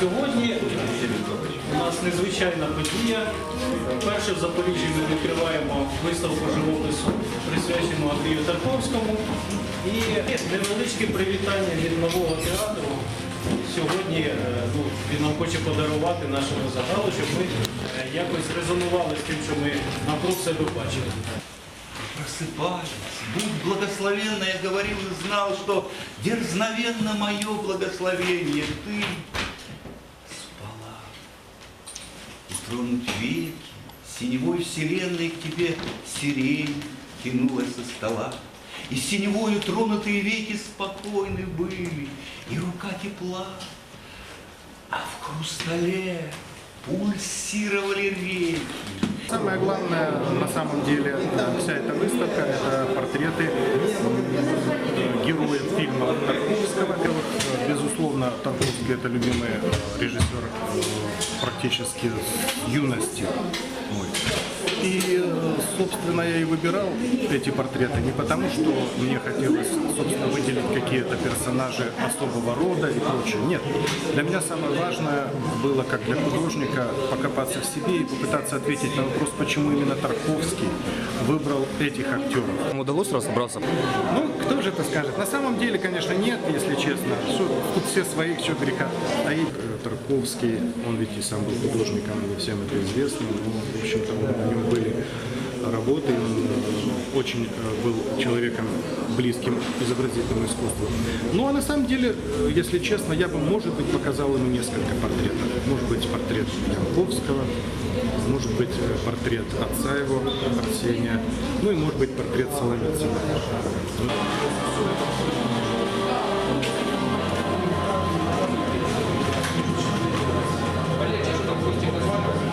Сьогодні у нас незвичайна подія. Перше в Запоріжжі ми відкриваємо виставку живопису, присвячену Андрію Тарковському. І невеличке привітання від нового театру. Сьогодні е, ну, він нам хоче подарувати нашому загалу, щоб ми е, якось резонували з тим, що ми навкруг себе бачили. Просыпались, будь благословенна, я говорил и знал, что дерзновенно мое благословение ты спала. И тронуть веки, синевой вселенной к тебе сирень тянулась со стола. И синевою тронутые веки спокойны были, и рука тепла, а в хрустале пульсировали реки. Самое главное, на самом деле, э, вся эта выставка – это портреты героев фильма Тарковского. Э, Безусловно, Тарковский – это любимый э, режиссер практически с юности. мой. И, э, собственно, я и выбирал эти портреты не потому, что мне хотелось, собственно, выделить какие-то персонажи особого рода и прочее. Нет. Для меня самое важное было, как для художника, покопаться в себе и попытаться ответить на вопрос, почему именно Тарковский выбрал этих актеров. Вам удалось разобраться? Ну, кто же это скажет? На самом деле, конечно, нет, если честно. Что, тут все своих, что греха таить. Э, Тарковский, он ведь и сам был художником, не всем это известно, но, в общем-то, у него были работы, он очень э, был человеком близким к изобразительному искусству. Ну, а на самом деле, э, если честно, я бы, может быть, показал ему несколько портретов. Может быть, портрет Янковского, может быть, э, портрет отца его, Арсения, ну и, может быть, портрет Соломицына.